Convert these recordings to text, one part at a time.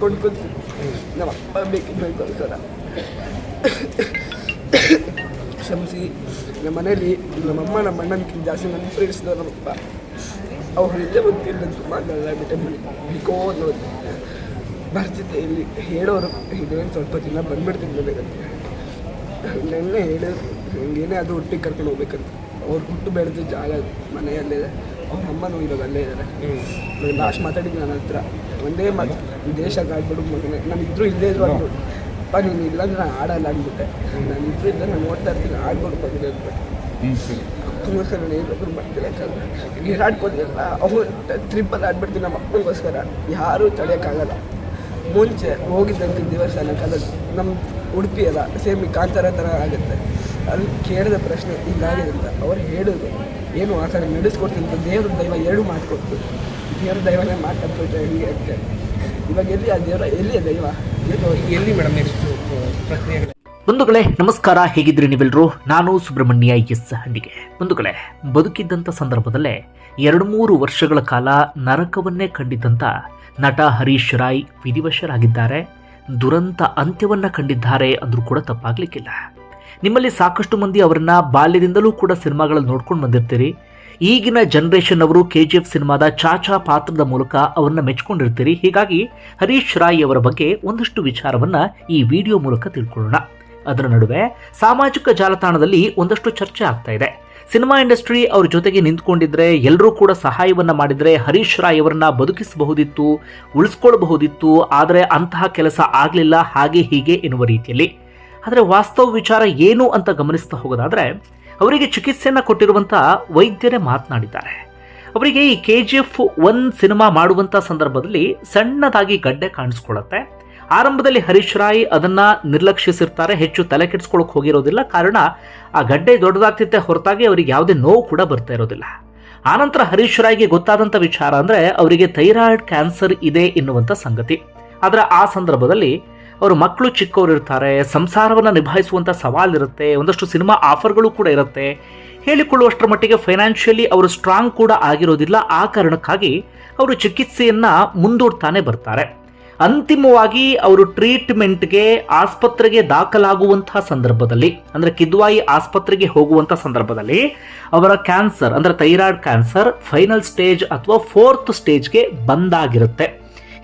ಕೊಂಡ್ಕೊತೀವಿ ನಮ್ಮ ಅಪ್ಪ ಬೇಕಿದ್ದಕ್ಕೋಸ್ಕರ ಕ್ಷಮಿಸಿ ನಮ್ಮ ಮನೇಲಿ ನಮ್ಮಮ್ಮ ನಮ್ಮ ಅಣ್ಣನಕ್ಕಿಂತ ಜಾಸ್ತಿ ನನ್ನ ಪ್ರೇರಿಸಿದ ನಮ್ಮಪ್ಪ ಅವ್ರು ಇಲ್ಲೇ ಗೊತ್ತಿಲ್ಲ ಸುಮಾರು ಬಿಟ್ಟೆ ಬಿಕೋ ಅನ್ನೋದು ಬರ್ತಿದ್ದೆ ಇಲ್ಲಿ ಹೇಳೋರು ಇದೇನು ಸ್ವಲ್ಪ ದಿನ ಬಂದ್ಬಿಡ್ತೀನಿ ನನಗಂತ ನೆನ್ನೆ ಹೇಳಿದ್ರು ಹಿಂಗೇನೇ ಅದು ಹುಟ್ಟಿಗೆ ಕರ್ಕೊಂಡು ಹೋಗ್ಬೇಕಂತ ಅವ್ರು ಹುಟ್ಟು ಬೆಳೆದ ಜಾಗ ಮನೆಯಲ್ಲೇ ಅವ್ರ ಅಮ್ಮನೂ ಇವಾಗ ಅಲ್ಲೇ ಇದ್ದಾರೆ ಲಾಸ್ಟ್ ಮಾತಾಡಿದ್ದು ನನ್ನ ಹತ್ರ ಒಂದೇ ಮಗ ದೇಶಕ್ಕೆ ಆಗ್ಬಿಡು ಮಗನೇ. ನಾನು ಇದ್ರು ಇಲ್ಲೇ ಇದ್ರು ಅಂದ್ಬಿಟ್ಟು ಅಪ್ಪ ನೀನು ಇಲ್ಲಾಂದ್ರೆ ನಾನು ಆಡಲ್ಲ ಅಂದ್ಬಿಟ್ಟೆ. ನಾನು ಇದ್ರು ಇಲ್ಲ ನಾನು ನೋಡ್ತಾ ಇರ್ತೀನಿ. ಆಡ್ಬಿಡು ಮಗನೇ ಅಂತ ಅದಕ್ಕೋಸ್ಕರ ನಾನು ಏನಾದರೂ ವಿರಾಟ್ ನೀರು ಅಲ್ಲ ಅವ್ರು ಟ್ರಿಪ್ಪಲ್ಲಿ ಆಡ್ಬಿಡ್ತೀನಿ ನಮ್ಮ ಅಪ್ಪನಿಗೋಸ್ಕರ. ಯಾರೂ ತಡೆಯೋಕ್ಕಾಗಲ್ಲ. ಮುಂಚೆ ಹೋಗಿದ್ದಂಥ ದಿವಸ ನನಗೆ ನಮ್ಮ ಉಡುಪಿ ಅಲ್ಲ ಸೇಮ್ ಕಾಂತಾರ ಥರ ಆಗುತ್ತೆ. ಅಲ್ಲಿ ಕೇಳಿದ ಪ್ರಶ್ನೆ ಹಿಂಗಾಗಿದೆ ಅಂತ. ಅವ್ರು ಹೇಳೋದು ಏನು ಆ ಕಡೆ ನಡೆಸ್ಕೊಡ್ತೀನಿ ಅಂತ. ದೇವ್ರ ದೈವ ಎರಡು ಮಾತು ದೇವ್ರ ದೈವನೇ ಮಾತಾಡ್ಬಿಟ್ರೆ ಹೆಂಗೆ ಅಂತ ಇವಾಗ ಎಲ್ಲಿ ಆ ದೇವರ? ಎಲ್ಲಿ ದೈವ? ಏನು ಎಲ್ಲಿ ಮೇಡಮ್ ನೆಕ್ಸ್ಟ್ ಪ್ರಕ್ರಿಯೆಗಳು ಬಂಧುಗಳೇ, ನಮಸ್ಕಾರ. ಹೇಗಿದ್ರಿ ನೀವೆಲ್ಲರೂ ನಾನು ಸುಬ್ರಹ್ಮಣ್ಯ ಎಸ್ ಹಂಡಿಗೆ. ಬಂಧುಗಳೇ ಬದುಕಿದ್ದಂಥ ಸಂದರ್ಭದಲ್ಲೇ ಎರಡು ಮೂರು ವರ್ಷಗಳ ಕಾಲ ನರಕವನ್ನೇ ಕಂಡಿದ್ದಂಥ ನಟ ಹರೀಶ್ ರಾಯ್ ವಿಧಿವಶರಾಗಿದ್ದಾರೆ. ದುರಂತ ಅಂತ್ಯವನ್ನ ಕಂಡಿದ್ದಾರೆ ಅಂದರೂ ಕೂಡ ತಪ್ಪಾಗಲಿಕ್ಕಿಲ್ಲ. ನಿಮ್ಮಲ್ಲಿ ಸಾಕಷ್ಟು ಮಂದಿ ಅವರನ್ನ ಬಾಲ್ಯದಿಂದಲೂ ಕೂಡ ಸಿನಿಮಾಗಳಲ್ಲಿ ನೋಡ್ಕೊಂಡು ಬಂದಿರ್ತೀರಿ. ಈಗಿನ ಜನರೇಷನ್ ಅವರು ಕೆ ಜಿ ಎಫ್ ಸಿನಿಮಾದ ಚಾಚಾ ಪಾತ್ರದ ಮೂಲಕ ಅವರನ್ನ ಮೆಚ್ಕೊಂಡಿರ್ತೀರಿ. ಹೀಗಾಗಿ ಹರೀಶ್ ರಾಯ್ ಅವರ ಬಗ್ಗೆ ಒಂದಷ್ಟು ವಿಚಾರವನ್ನ ಈ ವಿಡಿಯೋ ಮೂಲಕ ತಿಳ್ಕೊಳ್ಳೋಣ. ಅದರ ನಡುವೆ ಸಾಮಾಜಿಕ ಜಾಲತಾಣದಲ್ಲಿ ಒಂದಷ್ಟು ಚರ್ಚೆ ಆಗ್ತಾ ಇದೆ. ಸಿನಿಮಾ ಇಂಡಸ್ಟ್ರಿ ಅವ್ರ ಜೊತೆಗೆ ನಿಂತ್ಕೊಂಡಿದ್ರೆ ಎಲ್ಲರೂ ಕೂಡ ಸಹಾಯವನ್ನ ಮಾಡಿದ್ರೆ ಹರೀಶ್ ರಾಯ್ ಅವರನ್ನ ಬದುಕಿಸಬಹುದಿತ್ತು, ಉಳಿಸ್ಕೊಳ್ಬಹುದಿತ್ತು, ಆದರೆ ಅಂತಹ ಕೆಲಸ ಆಗಲಿಲ್ಲ, ಹಾಗೆ ಹೀಗೆ ಎನ್ನುವ ರೀತಿಯಲ್ಲಿ. ಆದರೆ ವಾಸ್ತವ ವಿಚಾರ ಏನು ಅಂತ ಗಮನಿಸ್ತಾ ಹೋಗೋದಾದ್ರೆ ಅವರಿಗೆ ಚಿಕಿತ್ಸೆಯನ್ನು ಕೊಟ್ಟಿರುವಂಥ ವೈದ್ಯರೇ ಮಾತನಾಡಿದ್ದಾರೆ. ಅವರಿಗೆ ಈ K G F one cinema ಮಾಡುವಂಥ ಸಂದರ್ಭದಲ್ಲಿ ಸಣ್ಣದಾಗಿ ಗಡ್ಡೆ ಕಾಣಿಸ್ಕೊಳ್ಳುತ್ತೆ. ಆರಂಭದಲ್ಲಿ ಹರೀಶ್ ರಾಯ್ ಅದನ್ನು ನಿರ್ಲಕ್ಷಿಸಿರ್ತಾರೆ, ಹೆಚ್ಚು ತಲೆ ಕೆಡಿಸ್ಕೊಳಕ್ಕೆ ಹೋಗಿರೋದಿಲ್ಲ. ಕಾರಣ ಆ ಗಡ್ಡೆ ದೊಡ್ಡದಾಗ್ತಿತ್ತೆ ಹೊರತಾಗಿ ಅವರಿಗೆ ಯಾವುದೇ ನೋವು ಕೂಡ ಬರ್ತಾ ಇರೋದಿಲ್ಲ. ಆನಂತರ ಹರೀಶ್ ರಾಯ್ಗೆ ಗೊತ್ತಾದಂಥ ವಿಚಾರ ಅಂದರೆ ಅವರಿಗೆ ಥೈರಾಯ್ಡ್ ಕ್ಯಾನ್ಸರ್ ಇದೆ ಎನ್ನುವಂಥ ಸಂಗತಿ. ಆದರೆ ಆ ಸಂದರ್ಭದಲ್ಲಿ ಅವರು ಮಕ್ಕಳು ಚಿಕ್ಕವರು ಇರ್ತಾರೆ, ಸಂಸಾರವನ್ನು ನಿಭಾಯಿಸುವಂತ ಸವಾಲಿರುತ್ತೆ ಒಂದಷ್ಟು ಸಿನಿಮಾ ಆಫರ್ಗಳು ಕೂಡ ಇರುತ್ತೆ. ಹೇಳಿಕೊಳ್ಳುವಷ್ಟರ ಮಟ್ಟಿಗೆ ಫೈನಾನ್ಷಿಯಲಿ ಅವರು ಸ್ಟ್ರಾಂಗ್ ಕೂಡ ಆಗಿರೋದಿಲ್ಲ, ಆ ಕಾರಣಕ್ಕಾಗಿ ಅವರು ಚಿಕಿತ್ಸೆಯನ್ನು ಮುಂದೂಡ್ತಾನೆ ಬರ್ತಾರೆ. ಅಂತಿಮವಾಗಿ ಅವರು ಟ್ರೀಟ್ಮೆಂಟ್ಗೆ ಆಸ್ಪತ್ರೆಗೆ ದಾಖಲಾಗುವಂತಹ ಸಂದರ್ಭದಲ್ಲಿ, ಅಂದರೆ ಕಿದ್ವಾಯಿ ಆಸ್ಪತ್ರೆಗೆ ಹೋಗುವಂಥ ಸಂದರ್ಭದಲ್ಲಿ ಅವರ ಕ್ಯಾನ್ಸರ್ ಅಂದರೆ ಥೈರಾಯ್ಡ್ ಕ್ಯಾನ್ಸರ್ ಫೈನಲ್ ಸ್ಟೇಜ್ ಅಥವಾ ಫೋರ್ತ್ ಸ್ಟೇಜ್ಗೆ ಬಂದಾಗಿರುತ್ತೆ.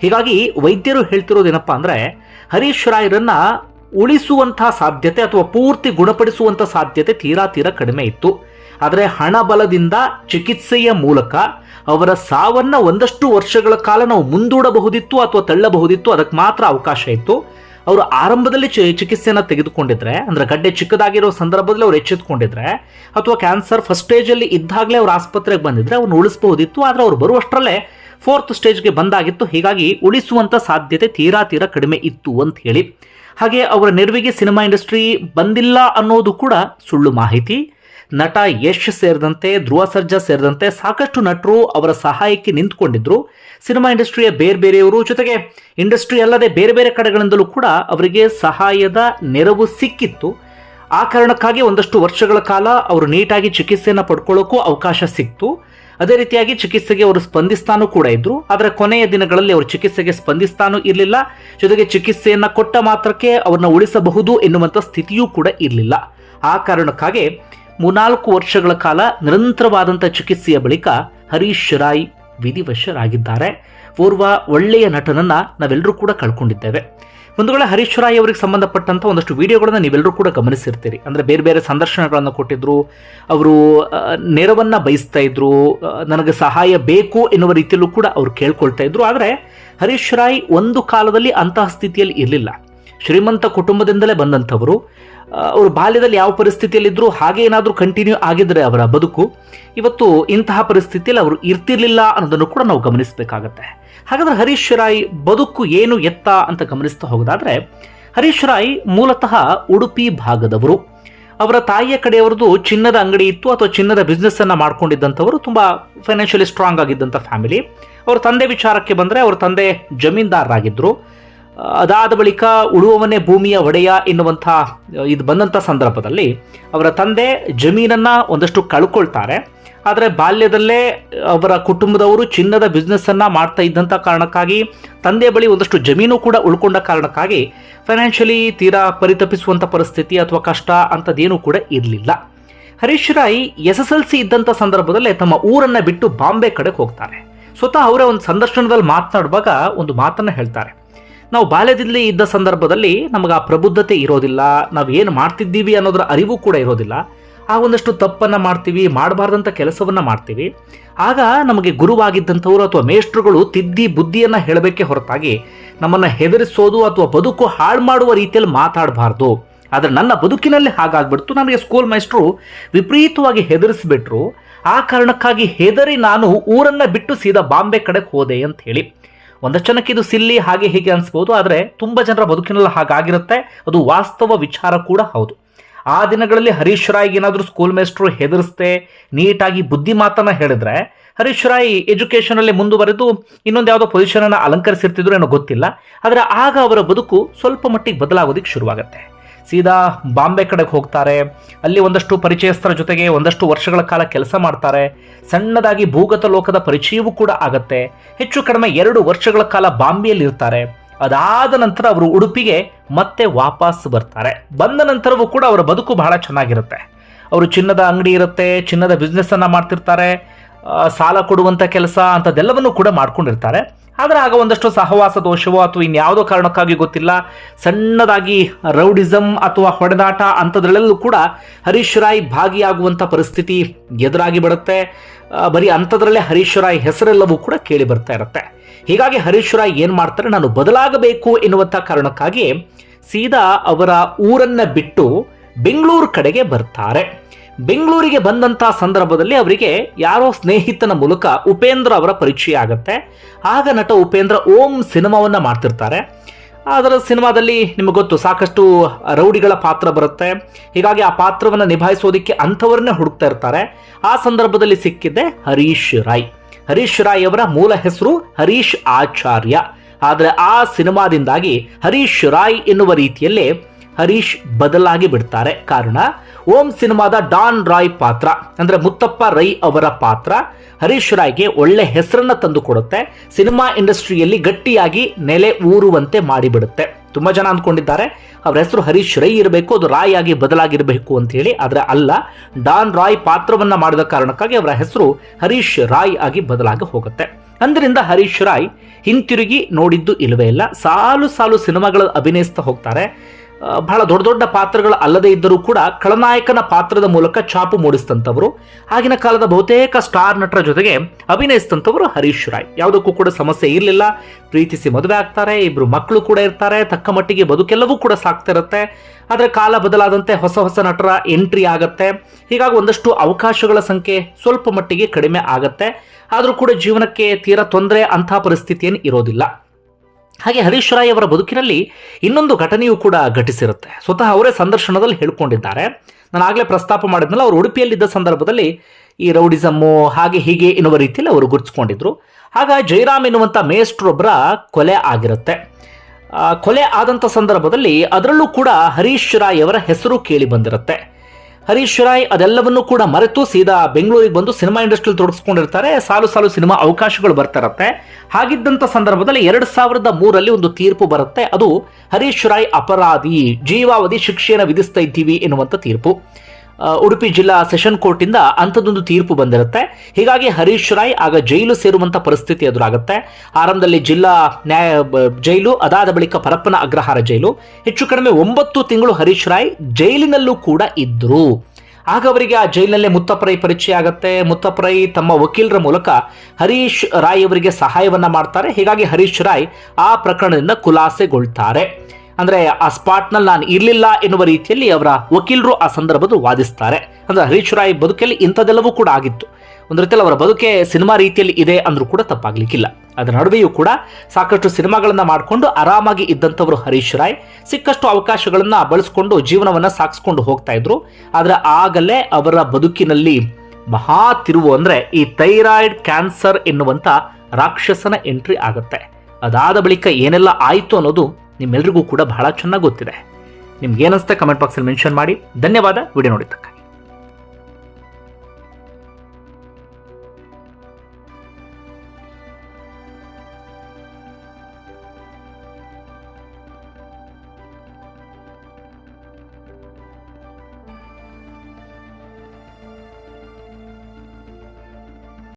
ಹೀಗಾಗಿ ವೈದ್ಯರು ಹೇಳ್ತಿರೋದೇನಪ್ಪ ಅಂದ್ರೆ ಹರೀಶ್ ರಾಯ್ರನ್ನ ಉಳಿಸುವಂತಹ ಸಾಧ್ಯತೆ ಅಥವಾ ಪೂರ್ತಿ ಗುಣಪಡಿಸುವಂಥ ಸಾಧ್ಯತೆ ತೀರಾ ತೀರಾ ಕಡಿಮೆ ಇತ್ತು. ಆದರೆ ಹಣ ಬಲದಿಂದ ಚಿಕಿತ್ಸೆಯ ಮೂಲಕ ಅವರ ಸಾವನ್ನ ಒಂದಷ್ಟು ವರ್ಷಗಳ ಕಾಲ ನಾವು ಮುಂದೂಡಬಹುದಿತ್ತು ಅಥವಾ ತಳ್ಳಬಹುದಿತ್ತು, ಅದಕ್ಕೆ ಮಾತ್ರ ಅವಕಾಶ ಇತ್ತು. ಅವರು ಆರಂಭದಲ್ಲಿ ಚಿ ಚಿಕಿತ್ಸೆಯನ್ನು ತೆಗೆದುಕೊಂಡಿದ್ರೆ, ಅಂದ್ರೆ ಗಡ್ಡೆ ಚಿಕ್ಕದಾಗಿರೋ ಸಂದರ್ಭದಲ್ಲಿ ಅವ್ರು ಎಚ್ಚೆತ್ಕೊಂಡಿದ್ರೆ, ಅಥವಾ ಕ್ಯಾನ್ಸರ್ ಫಸ್ಟ್ ಸ್ಟೇಜಲ್ಲಿ ಇದ್ದಾಗಲೇ ಅವರು ಆಸ್ಪತ್ರೆಗೆ ಬಂದಿದ್ರೆ ಅವ್ರನ್ನ ಉಳಿಸಬಹುದಿತ್ತು, ಆದರೆ ಅವ್ರು ಬರುವಷ್ಟರಲ್ಲೇ ಫೋರ್ತ್ ಸ್ಟೇಜ್ಗೆ ಬಂದಾಗಿತ್ತು. ಹೀಗಾಗಿ ಉಳಿಸುವಂಥ ಸಾಧ್ಯತೆ ತೀರಾ ತೀರಾ ಕಡಿಮೆ ಇತ್ತು ಅಂತ ಹೇಳಿ. ಹಾಗೆ ಅವರ ನೆರವಿಗೆ ಸಿನಿಮಾ ಇಂಡಸ್ಟ್ರಿ ಬಂದಿಲ್ಲ ಅನ್ನೋದು ಕೂಡ ಸುಳ್ಳು ಮಾಹಿತಿ. ನಟ ಯಶ್ ಸೇರಿದಂತೆ, ಧ್ರುವ ಸರ್ಜಾ ಸೇರಿದಂತೆ ಸಾಕಷ್ಟು ನಟರು ಅವರ ಸಹಾಯಕ್ಕೆ ನಿಂತ್ಕೊಂಡಿದ್ರು. ಸಿನಿಮಾ ಇಂಡಸ್ಟ್ರಿಯ ಬೇರೆ ಬೇರೆಯವರು ಜೊತೆಗೆ ಇಂಡಸ್ಟ್ರಿ ಅಲ್ಲದೆ ಬೇರೆ ಬೇರೆ ಕಡೆಗಳಿಂದಲೂ ಕೂಡ ಅವರಿಗೆ ಸಹಾಯದ ನೆರವು ಸಿಕ್ಕಿತ್ತು. ಆ ಕಾರಣಕ್ಕಾಗಿ ಒಂದಷ್ಟು ವರ್ಷಗಳ ಕಾಲ ಅವರು ನೀಟಾಗಿ ಚಿಕಿತ್ಸೆಯನ್ನು ಪಡ್ಕೊಳ್ಳೋಕ್ಕೂ ಅವಕಾಶ ಸಿಕ್ತು. ಅದೇ ರೀತಿಯಾಗಿ ಚಿಕಿತ್ಸೆಗೆ ಅವರು ಸ್ಪಂದಿಸ್ತಾನೂ ಕೂಡ ಇದ್ರು. ಆದರೆ ಕೊನೆಯ ದಿನಗಳಲ್ಲಿ ಅವರು ಚಿಕಿತ್ಸೆಗೆ ಸ್ಪಂದಿಸ್ತಾನೂ ಇರಲಿಲ್ಲ. ಜೊತೆಗೆ ಚಿಕಿತ್ಸೆಯನ್ನ ಕೊಟ್ಟ ಮಾತ್ರಕ್ಕೆ ಅವ್ರನ್ನ ಉಳಿಸಬಹುದು ಎನ್ನುವಂಥ ಸ್ಥಿತಿಯೂ ಕೂಡ ಇರಲಿಲ್ಲ. ಆ ಕಾರಣಕ್ಕಾಗಿ ಮೂನಾಲ್ಕು ವರ್ಷಗಳ ಕಾಲ ನಿರಂತರವಾದಂಥ ಚಿಕಿತ್ಸೆಯ ಬಳಿಕ ಹರೀಶ್ ರಾಯ್ ವಿಧಿವಶರಾಗಿದ್ದಾರೆ. ಓರ್ವ ಒಳ್ಳೆಯ ನಟನನ್ನ ನಾವೆಲ್ಲರೂ ಕೂಡ ಕಳ್ಕೊಂಡಿದ್ದೇವೆ. ವೇಳೆ ಹರೀಶ್ ರಾಯ್ ಅವರಿಗೆ ಸಂಬಂಧಪಟ್ಟಂಥ ಒಂದಷ್ಟು ವಿಡಿಯೋಗಳನ್ನ ನೀವೆಲ್ಲರೂ ಕೂಡ ಗಮನಿಸಿರ್ತೀರಿ. ಅಂದರೆ ಬೇರೆ ಬೇರೆ ಸಂದರ್ಶನಗಳನ್ನು ಕೊಟ್ಟಿದ್ರು, ಅವರು ನೆರವನ್ನು ಬಯಸ್ತಾ ಇದ್ರು ನನಗೆ ಸಹಾಯ ಬೇಕು ಎನ್ನುವ ರೀತಿಯಲ್ಲೂ ಕೂಡ ಅವರು ಕೇಳ್ಕೊಳ್ತಾ ಇದ್ರು. ಆದರೆ ಹರೀಶ್ ರಾಯ್ ಒಂದು ಕಾಲದಲ್ಲಿ ಅಂತಹ ಸ್ಥಿತಿಯಲ್ಲಿ ಇರಲಿಲ್ಲ. ಶ್ರೀಮಂತ ಕುಟುಂಬದಿಂದಲೇ ಬಂದಂಥವರು ಅವರು ಬಾಲ್ಯದಲ್ಲಿ ಯಾವ ಪರಿಸ್ಥಿತಿಯಲ್ಲಿದ್ದರೂ ಹಾಗೆ ಏನಾದರೂ ಕಂಟಿನ್ಯೂ ಆಗಿದ್ರೆ ಅವರ ಬದುಕು, ಇವತ್ತು ಇಂತಹ ಪರಿಸ್ಥಿತಿಯಲ್ಲಿ ಅವರು ಇರ್ತಿರ್ಲಿಲ್ಲ ಅನ್ನೋದನ್ನು ಕೂಡ ನಾವು ಗಮನಿಸಬೇಕಾಗತ್ತೆ. ಹಾಗಾದ್ರೆ ಹರೀಶ್ ರಾಯ್ ಬದುಕು ಏನು ಎತ್ತ ಅಂತ ಗಮನಿಸ್ತಾ ಹೋಗೋದಾದ್ರೆ, ಹರೀಶ್ ರಾಯ್ ಮೂಲತಃ ಉಡುಪಿ ಭಾಗದವರು. ಅವರ ತಾಯಿಯ ಕಡೆಯವರದು ಚಿನ್ನದ ಅಂಗಡಿ ಇತ್ತು, ಅಥವಾ ಚಿನ್ನದ ಬಿಸ್ನೆಸ್ ಅನ್ನ ಮಾಡ್ಕೊಂಡಿದ್ದಂಥವರು, ತುಂಬಾ ಫೈನಾನ್ಷಿಯಲಿ ಸ್ಟ್ರಾಂಗ್ ಆಗಿದ್ದಂಥ ಫ್ಯಾಮಿಲಿ ಅವರ ತಂದೆ ವಿಚಾರಕ್ಕೆ ಬಂದ್ರೆ ಅವರ ತಂದೆ ಜಮೀನ್ದಾರರಾಗಿದ್ರು. ಅದಾದ ಬಳಿಕ ಉಳುವವನೇ ಭೂಮಿಯ ಒಡೆಯ ಎನ್ನುವಂಥ, ಇದು ಬಂದಂಥ ಸಂದರ್ಭದಲ್ಲಿ ಅವರ ತಂದೆ ಜಮೀನನ್ನ ಒಂದಷ್ಟು ಕಳ್ಕೊಳ್ತಾರೆ. ಆದರೆ ಬಾಲ್ಯದಲ್ಲೇ ಅವರ ಕುಟುಂಬದವರು ಚಿನ್ನದ ಬಿಸ್ನೆಸ್ಸನ್ನು ಮಾಡ್ತಾ ಇದ್ದಂಥ ಕಾರಣಕ್ಕಾಗಿ, ತಂದೆ ಬಳಿ ಒಂದಷ್ಟು ಜಮೀನು ಕೂಡ ಉಳ್ಕೊಂಡ ಕಾರಣಕ್ಕಾಗಿ ಫೈನಾನ್ಷಿಯಲಿ ತೀರಾ ಪರಿತಪಿಸುವಂಥ ಪರಿಸ್ಥಿತಿ ಅಥವಾ ಕಷ್ಟ ಅಂಥದ್ದೇನೂ ಕೂಡ ಇರಲಿಲ್ಲ. Harish Rai S S L C ಇದ್ದಂಥ ಸಂದರ್ಭದಲ್ಲೇ ತಮ್ಮ ಊರನ್ನು ಬಿಟ್ಟು ಬಾಂಬೆ ಕಡೆಗೆ ಹೋಗ್ತಾರೆ. ಸ್ವತಃ ಅವರೇ ಒಂದು ಸಂದರ್ಶನದಲ್ಲಿ ಮಾತನಾಡುವಾಗ ಒಂದು ಮಾತನ್ನ ಹೇಳ್ತಾರೆ. ನಾವು ಬಾಲ್ಯದಿಂದಲೇ ಇದ್ದ ಸಂದರ್ಭದಲ್ಲಿ ನಮಗೆ ಆ ಪ್ರಬುದ್ಧತೆ ಇರೋದಿಲ್ಲ, ನಾವು ಏನು ಮಾಡ್ತಿದ್ದೀವಿ ಅನ್ನೋದರ ಅರಿವು ಕೂಡ ಇರೋದಿಲ್ಲ. ಆ ಒಂದಷ್ಟು ತಪ್ಪನ್ನು ಮಾಡ್ತೀವಿ ಮಾಡಬಾರ್ದಂಥ ಕೆಲಸವನ್ನು ಮಾಡ್ತೀವಿ. ಆಗ ನಮಗೆ ಗುರುವಾಗಿದ್ದಂಥವರು ಅಥವಾ ಮೇಷ್ಟ್ರುಗಳು ತಿದ್ದಿ ಬುದ್ಧಿಯನ್ನು ಹೇಳಬೇಕೆ ಹೊರತಾಗಿ ನಮ್ಮನ್ನು ಹೆದರಿಸೋದು ಅಥವಾ ಬದುಕು ಹಾಳು ಮಾಡುವ ರೀತಿಯಲ್ಲಿ ಮಾತಾಡಬಾರ್ದು. ಆದರೆ ನನ್ನ ಬದುಕಿನಲ್ಲಿ ಹಾಗಾಗ್ಬಿಡ್ತು. ನನಗೆ ಸ್ಕೂಲ್ ಮೈಸ್ಟ್ರು ವಿಪರೀತವಾಗಿ ಹೆದರಿಸ್ಬಿಟ್ರು. ಆ ಕಾರಣಕ್ಕಾಗಿ ಹೆದರಿ ನಾನು ಊರನ್ನು ಬಿಟ್ಟು ಸೀದಾ ಬಾಂಬೆ ಕಡೆಗೆ ಹೋದೆ ಅಂತ ಹೇಳಿ. ಒಂದಷ್ಟು ಜನಕ್ಕೆ ಇದು ಸಿಲ್ಲಿ ಹಾಗೆ ಹೀಗೆ ಅನಿಸ್ಬೋದು, ಆದರೆ ತುಂಬ ಜನರ ಬದುಕಿನಲ್ಲಿ ಹಾಗಾಗಿರುತ್ತೆ. ಅದು ವಾಸ್ತವ ವಿಚಾರ ಕೂಡ ಹೌದು. ಆ ದಿನಗಳಲ್ಲಿ ಹರೀಶ್ ರಾಯ್ ಏನಾದರೂ ಸ್ಕೂಲ್ ಮೇಸ್ಟ್ರು ಹೆದರಿಸ್ದೆ, ನೀಟಾಗಿ ಬುದ್ಧಿ ಮಾತನ್ನ ಹೇಳಿದ್ರೆ, ಹರೀಶ್ ರಾಯ್ ಎಜುಕೇಷನಲ್ಲಿ ಮುಂದುವರೆದು ಇನ್ನೊಂದು ಯಾವುದೋ ಪೊಸಿಷನನ್ನು ಅಲಂಕರಿಸಿರ್ತಿದ್ರು ಏನೋ ಗೊತ್ತಿಲ್ಲ. ಆದರೆ ಆಗ ಅವರ ಬದುಕು ಸ್ವಲ್ಪ ಮಟ್ಟಿಗೆ ಬದಲಾಗೋದಕ್ಕೆ ಶುರುವಾಗುತ್ತೆ. ಸೀದಾ ಬಾಂಬೆ ಕಡೆಗೆ ಹೋಗ್ತಾರೆ. ಅಲ್ಲಿ ಒಂದಷ್ಟು ಪರಿಚಯಸ್ಥರ ಜೊತೆಗೆ ಒಂದಷ್ಟು ವರ್ಷಗಳ ಕಾಲ ಕೆಲಸ ಮಾಡ್ತಾರೆ. ಸಣ್ಣದಾಗಿ ಭೂಗತ ಲೋಕದ ಪರಿಚಯವೂ ಕೂಡ ಆಗತ್ತೆ. ಹೆಚ್ಚು ಕಡಿಮೆ ಎರಡು ವರ್ಷಗಳ ಕಾಲ ಬಾಂಬೆಯಲ್ಲಿ ಇರ್ತಾರೆ ಅದಾದ ನಂತರ ಅವರು ಉಡುಪಿಗೆ ಮತ್ತೆ ವಾಪಸ್ ಬರ್ತಾರೆ. ಬಂದ ನಂತರವೂ ಕೂಡ ಅವರ ಬದುಕು ಬಹಳ ಚೆನ್ನಾಗಿರುತ್ತೆ. ಅವರು ಚಿನ್ನದ ಅಂಗಡಿ ಇರುತ್ತೆ, ಚಿನ್ನದ ಬಿಸ್ನೆಸ್ ಅನ್ನ ಮಾಡ್ತಿರ್ತಾರೆ ಸಾಲ ಕೊಡುವಂತ ಕೆಲಸ ಅಂಥದ್ದೆಲ್ಲವನ್ನು ಕೂಡ ಮಾಡ್ಕೊಂಡಿರ್ತಾರೆ. ಆದರೆ ಆಗ ಒಂದಷ್ಟು ಸಹವಾಸ, ದೋಷವೋ ಅಥವಾ ಇನ್ಯಾವುದೋ ಕಾರಣಕ್ಕಾಗಿ ಗೊತ್ತಿಲ್ಲ. ಸಣ್ಣದಾಗಿ ರೌಡಿಸಮ್ ಅಥವಾ ಹೊಡೆದಾಟ ಅಂಥದ್ರಲ್ಲೂ ಕೂಡ ಹರೀಶ್ ರಾಯ್ ಭಾಗಿಯಾಗುವಂಥ ಪರಿಸ್ಥಿತಿ ಎದುರಾಗಿ ಬರುತ್ತೆ. ಬರೀ ಅಂಥದ್ರಲ್ಲೇ ಹರೀಶ್ ರಾಯ್ ಹೆಸರೆಲ್ಲವೂ ಕೂಡ ಕೇಳಿ ಬರ್ತಾ ಇರುತ್ತೆ. ಹೀಗಾಗಿ ಹರೀಶ್ ರಾಯ್ ಏನು ಮಾಡ್ತಾರೆ, ನಾನು ಬದಲಾಗಬೇಕು ಎನ್ನುವಂಥ ಕಾರಣಕ್ಕಾಗಿ ಸೀದಾ ಅವರ ಊರನ್ನು ಬಿಟ್ಟು ಬೆಂಗಳೂರು ಕಡೆಗೆ ಬರ್ತಾರೆ. ಬೆಂಗಳೂರಿಗೆ ಬಂದಂತಹ ಸಂದರ್ಭದಲ್ಲಿ ಅವರಿಗೆ ಯಾರೋ ಸ್ನೇಹಿತನ ಮೂಲಕ ಉಪೇಂದ್ರ ಅವರ ಪರಿಚಯ ಆಗುತ್ತೆ. ಆಗ ನಟ ಉಪೇಂದ್ರ ಓಂ ಸಿನಿಮಾವನ್ನ ಮಾಡ್ತಿರ್ತಾರೆ. ಅದರ ಸಿನಿಮಾದಲ್ಲಿ ನಿಮಗೆ ಗೊತ್ತು, ಸಾಕಷ್ಟು ರೌಡಿಗಳ ಪಾತ್ರ ಬರುತ್ತೆ. ಹೀಗಾಗಿ ಆ ಪಾತ್ರವನ್ನು ನಿಭಾಯಿಸೋದಕ್ಕೆ ಅಂಥವರನ್ನೇ ಹುಡುಕ್ತಾ ಇರ್ತಾರೆ. ಆ ಸಂದರ್ಭದಲ್ಲಿ ಸಿಕ್ಕಿದ್ದೆ ಹರೀಶ್ ರಾಯ್. ಹರೀಶ್ ರಾಯ್ ಅವರ ಮೂಲ ಹೆಸರು ಹರೀಶ್ ಆಚಾರ್ಯ. ಆದರೆ ಆ ಸಿನಿಮಾದಿಂದಾಗಿ ಹರೀಶ್ ರಾಯ್ ಎನ್ನುವ ರೀತಿಯಲ್ಲೇ ಹರೀಶ್ ಬದಲಾಗಿ ಬಿಡ್ತಾರೆ. ಕಾರಣ, ಓಂ ಸಿನಿಮಾದ ಡಾನ್ ರಾಯ್ ಪಾತ್ರ, ಅಂದ್ರೆ ಮುತ್ತಪ್ಪ ರೈ ಅವರ ಪಾತ್ರ, ಹರೀಶ್ ರಾಯ್ಗೆ ಒಳ್ಳೆ ಹೆಸರನ್ನ ತಂದು ಕೊಡುತ್ತೆ ಸಿನಿಮಾ ಇಂಡಸ್ಟ್ರಿಯಲ್ಲಿ ಗಟ್ಟಿಯಾಗಿ ನೆಲೆ ಊರುವಂತೆ ಮಾಡಿಬಿಡುತ್ತೆ. ತುಂಬಾ ಜನ ಅಂದ್ಕೊಂಡಿದ್ದಾರೆ, ಅವರ ಹೆಸರು ಹರೀಶ್ ರೈ ಇರಬೇಕು, ಅದು ರಾಯ್ ಆಗಿ ಬದಲಾಗಿರಬೇಕು ಅಂತ ಹೇಳಿ. ಆದರೆ ಅಲ್ಲ, ಡಾನ್ ರಾಯ್ ಪಾತ್ರವನ್ನ ಮಾಡಿದ ಕಾರಣಕ್ಕಾಗಿ ಅವರ ಹೆಸರು ಹರೀಶ್ ರಾಯ್ ಆಗಿ ಬದಲಾಗಿ ಹೋಗುತ್ತೆ. ಅಂದರಿಂದ ಹರೀಶ್ ರಾಯ್ ಹಿಂತಿರುಗಿ ನೋಡಿದ್ದು ಇಲ್ಲವೇ ಇಲ್ಲ. ಸಾಲು ಸಾಲು ಸಿನಿಮಾಗಳು ಅಭಿನಯಿಸ್ತಾ ಹೋಗ್ತಾರೆ. ಬಹಳ ದೊಡ್ಡ ದೊಡ್ಡ ಪಾತ್ರಗಳು ಅಲ್ಲದೇ ಇದ್ದರೂ ಕೂಡ ಖಳನಾಯಕನ ಪಾತ್ರದ ಮೂಲಕ ಛಾಪು ಮೂಡಿಸಿದಂಥವರು. ಆಗಿನ ಕಾಲದ ಬಹುತೇಕ ಸ್ಟಾರ್ ನಟರ ಜೊತೆಗೆ ಅಭಿನಯಿಸಿದಂಥವರು ಹರೀಶ್ ರಾಯ್. ಯಾವುದಕ್ಕೂ ಕೂಡ ಸಮಸ್ಯೆ ಇರಲಿಲ್ಲ. ಪ್ರೀತಿಸಿ ಮದುವೆ ಆಗ್ತಾರೆ ಇಬ್ಬರು ಮಕ್ಕಳು ಕೂಡ ಇರ್ತಾರೆ, ತಕ್ಕ ಮಟ್ಟಿಗೆ ಬದುಕೆಲ್ಲವೂ ಕೂಡ ಸಾಕ್ತಾ ಇರುತ್ತೆ. ಆದರೆ ಕಾಲ ಬದಲಾದಂತೆ ಹೊಸ ಹೊಸ ನಟರ ಎಂಟ್ರಿ ಆಗತ್ತೆ. ಹೀಗಾಗಿ ಒಂದಷ್ಟು ಅವಕಾಶಗಳ ಸಂಖ್ಯೆ ಸ್ವಲ್ಪ ಮಟ್ಟಿಗೆ ಕಡಿಮೆ ಆಗತ್ತೆ. ಆದರೂ ಕೂಡ ಜೀವನಕ್ಕೆ ತೀರಾ ತೊಂದರೆ ಅಂಥ ಪರಿಸ್ಥಿತಿ ಏನು ಇರೋದಿಲ್ಲ. ಹಾಗೆ ಹರೀಶ್ ರಾಯ್ ಅವರ ಬದುಕಿನಲ್ಲಿ ಇನ್ನೊಂದು ಘಟನೆಯೂ ಕೂಡ ಘಟಿಸಿರುತ್ತೆ. ಸ್ವತಃ ಅವರೇ ಸಂದರ್ಶನದಲ್ಲಿ ಹೇಳ್ಕೊಂಡಿದ್ದಾರೆ. ನಾನು ಆಗಲೇ ಪ್ರಸ್ತಾಪ ಮಾಡಿದ್ನಲ್ಲ, ಅವರು ಉಡುಪಿಯಲ್ಲಿದ್ದ ಸಂದರ್ಭದಲ್ಲಿ ಈ ರೌಡಿಸಮ್ಮು ಹಾಗೆ ಹೀಗೆ ಎನ್ನುವ ರೀತಿಯಲ್ಲಿ ಅವರು ಗುರುತಿಸ್ಕೊಂಡಿದ್ರು. ಆಗ ಜಯರಾಮ್ ಎನ್ನುವಂಥ ಮೇಸ್ಟ್ರೊಬ್ಬರ ಕೊಲೆ ಆಗಿರುತ್ತೆ. ಕೊಲೆ ಆದಂಥ ಸಂದರ್ಭದಲ್ಲಿ ಅದರಲ್ಲೂ ಕೂಡ ಹರೀಶ್ ರಾಯ್ ಅವರ ಹೆಸರು ಕೇಳಿ ಬಂದಿರುತ್ತೆ. ಹರೀಶ್ ರಾಯ್ ಅದೆಲ್ಲವನ್ನು ಕೂಡ ಮರೆತು ಸೀದಾ ಬೆಂಗಳೂರಿಗೆ ಬಂದು ಸಿನಿಮಾ ಇಂಡಸ್ಟ್ರಿಯಲ್ಲಿ ತೊಡಗಿಸ್ಕೊಂಡಿರ್ತಾರೆ. ಸಾಲು ಸಾಲು ಸಿನಿಮಾ ಅವಕಾಶಗಳು ಬರ್ತಾ ಇರುತ್ತೆ ಹಾಗಿದ್ದಂಥ ಸಂದರ್ಭದಲ್ಲಿ ಎರಡು ಸಾವಿರದ ಮೂರರಲ್ಲಿ ಒಂದು ತೀರ್ಪು ಬರುತ್ತೆ. ಅದು ಹರೀಶ್ ರಾಯ್ ಅಪರಾಧಿ, ಜೀವಾವಧಿ ಶಿಕ್ಷೆಯನ್ನು ವಿಧಿಸ್ತಾ ಇದ್ದೀವಿ ಎನ್ನುವಂಥ ತೀರ್ಪು. ಉಡುಪಿ ಜಿಲ್ಲಾ ಸೆಷನ್ ಕೋರ್ಟಿಂದ ಅಂಥದ್ದೊಂದು ತೀರ್ಪು ಬಂದಿರುತ್ತೆ. ಹೀಗಾಗಿ ಹರೀಶ್ ರಾಯ್ ಆಗ ಜೈಲು ಸೇರುವಂತ ಪರಿಸ್ಥಿತಿ ಎದುರಾಗುತ್ತೆ. ಆರಂಭದಲ್ಲಿ ಜಿಲ್ಲಾ ನ್ಯಾಯ ಜೈಲು, ಅದಾದ ಬಳಿಕ ಪರಪ್ಪನ ಅಗ್ರಹಾರ ಜೈಲು. ಹೆಚ್ಚು ಕಡಿಮೆ ಒಂಬತ್ತು ತಿಂಗಳು ಹರೀಶ್ ರಾಯ್ ಜೈಲಿನಲ್ಲೂ ಕೂಡ ಇದ್ರು ಆಗ ಅವರಿಗೆ ಆ ಜೈಲಿನಲ್ಲೇ ಮುತ್ತಪ್ಪರೈ ಪರಿಚಯ ಆಗುತ್ತೆ. ಮುತ್ತಪ್ಪರೈ ತಮ್ಮ ವಕೀಲರ ಮೂಲಕ ಹರೀಶ್ ರಾಯ್ ಅವರಿಗೆ ಸಹಾಯವನ್ನ ಮಾಡ್ತಾರೆ. ಹೀಗಾಗಿ ಹರೀಶ್ ರಾಯ್ ಆ ಪ್ರಕರಣದಿಂದ ಖುಲಾಸೆಗೊಳ್ತಾರೆ. ಅಂದ್ರೆ ಆ ಸ್ಪಾಟ್ನಲ್ಲಿ ನಾನು ಇರಲಿಲ್ಲ ಎನ್ನುವ ರೀತಿಯಲ್ಲಿ ಅವರ ವಕೀಲರು ಆ ಸಂದರ್ಭದಲ್ಲಿ ವಾದಿಸ್ತಾರೆ. ಅಂದ್ರೆ ಹರೀಶ್ ರಾಯ್ ಬದುಕಲ್ಲಿ ಇಂಥದ್ದೆಲ್ಲವೂ ಕೂಡ ಆಗಿತ್ತು. ಒಂದು ರೀತಿಯಲ್ಲಿ ಅವರ ಬದುಕೆ ಸಿನಿಮಾ ರೀತಿಯಲ್ಲಿ ಇದೆ ಅಂದ್ರೂ ಕೂಡ ತಪ್ಪಾಗ್ಲಿಕ್ಕಿಲ್ಲ. ಅದರ ನಡುವೆಯೂ ಕೂಡ ಸಾಕಷ್ಟು ಸಿನಿಮಾಗಳನ್ನ ಮಾಡಿಕೊಂಡು ಆರಾಮಾಗಿ ಇದ್ದಂಥವರು ಹರೀಶ್ ರಾಯ್. ಸಿಕ್ಕಷ್ಟು ಅವಕಾಶಗಳನ್ನ ಬಳಸ್ಕೊಂಡು ಜೀವನವನ್ನ ಸಾಗಿಸ್ಕೊಂಡು ಹೋಗ್ತಾ ಇದ್ರು. ಆದ್ರೆ ಆಗಲೇ ಅವರ ಬದುಕಿನಲ್ಲಿ ಮಹಾ ತಿರುವು ಅಂದ್ರೆ ಈ ಥೈರಾಯ್ಡ್, ಕ್ಯಾನ್ಸರ್ ಎನ್ನುವಂಥ ರಾಕ್ಷಸನ ಎಂಟ್ರಿ ಆಗುತ್ತೆ. ಅದಾದ ಬಳಿಕ ಏನೆಲ್ಲ ಆಯಿತು ಅನ್ನೋದು ನಿಮ್ಮೆಲ್ರಿಗೂ ಕೂಡ ಬಹಳ ಚೆನ್ನಾಗಿ ಗೊತ್ತಿದೆ. ನಿಮ್ಗೆ ಏನಿಸ್ತಾ ಕಮೆಂಟ್ ಬಾಕ್ಸಲ್ಲಿ ಮೆನ್ಷನ್ ಮಾಡಿ. ಧನ್ಯವಾದ. ವಿಡಿಯೋ ನೋಡಿದ್ದಕ್ಕೆ.